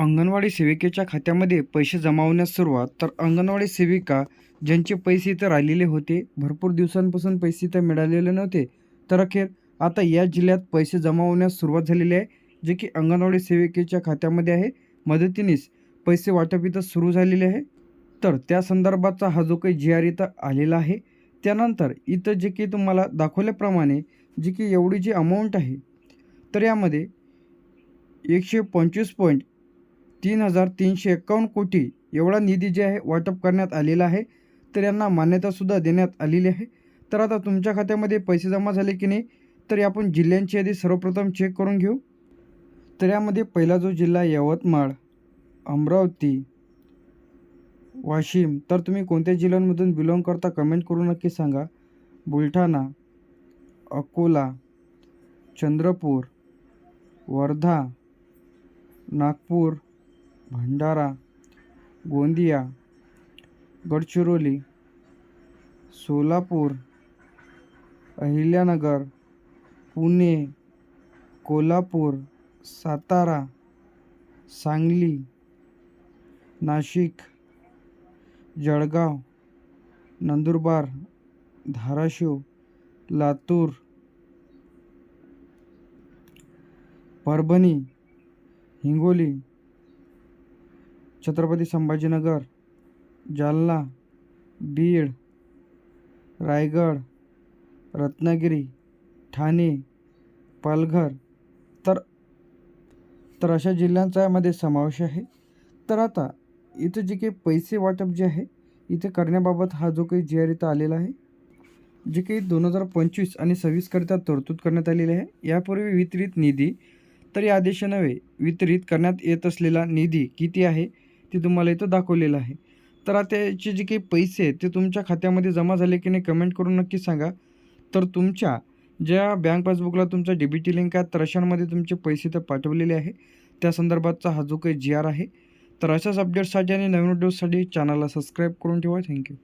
अंगणवाडी सेविकेच्या खात्यामध्ये पैसे जमावण्यास सुरुवात. तर अंगणवाडी सेविका ज्यांचे पैसे इथं राहिलेले होते भरपूर दिवसांपासून पैसे इथं मिळालेले नव्हते. तर अखेर आता या जिल्ह्यात पैसे जमा होण्यास सुरुवात झालेली आहे जे की अंगणवाडी सेविकेच्या खात्यामध्ये आहे. मदतीनेच पैसे वाटप इथं सुरू झालेले आहे. तर त्या संदर्भाचा हा जो काही जी आर इथं आलेला आहे त्यानंतर इथं जे की तुम्हाला दाखवल्याप्रमाणे जी की एवढी जी अमाऊंट आहे तर यामध्ये एकशे पंचवीस पॉईंट तीन हजार तीनशे एकावन्न कोटी एवढा निधी जे आहे वाटप करण्यात आलेला आहे. तर यांना मान्यतासुद्धा देण्यात आलेली आहे. तर आता तुमच्या खात्यामध्ये पैसे जमा झाले की नाही तर आपण जिल्ह्यांची यादी सर्वप्रथम चेक करून घेऊ. तर यामध्ये पहिला जो जिल्हा यवतमाळ अमरावती वाशिम. तर तुम्ही कोणत्या जिल्ह्यांमधून बिलॉंग करता कमेंट करून नक्की सांगा. बुलढाणा अकोला चंद्रपूर वर्धा नागपूर भंडारा गोंदिया गडचिरोली सोलापूर अहिल्यानगर पुणे कोल्हापूर सातारा सांगली नाशिक जळगाव नंदुरबार धाराशिव लातूर परभणी हिंगोली छत्रपती संभाजीनगर जालना बीड रायगड रत्नागिरी ठाणे पालघर. तर तर अशा जिल्ह्यांचा यामध्ये समावेश आहे. तर आता इथं जे काही पैसे वाटप जे आहे इथे करण्याबाबत हा जो काही जी आर इथं आलेला आहे जे काही दोन हजार पंचवीस आणि सव्वीसकरिता तरतूद करण्यात आलेली आहे यापूर्वी वितरित निधी तर या आदेशानवे वितरित करण्यात येत असलेला निधी किती आहे ते तुम्हाला इथं दाखवलेलं आहे. तर आता याचे जे काही पैसे आहेत ते तुमच्या खात्यामध्ये जमा झाले की नाही कमेंट करून नक्की सांगा. तर तुमच्या ज्या बँक पासबुकला तुमचा डी लिंक आहे तर अशांमध्ये तुमचे पैसे तर पाठवलेले आहे. त्या संदर्भातचा हा जो काही जी आर आहे तर अशाच अपडेट्ससाठी आणि नवीन व्हिडिओसाठी चॅनलला सबस्क्राईब करून ठेवा. थँक्यू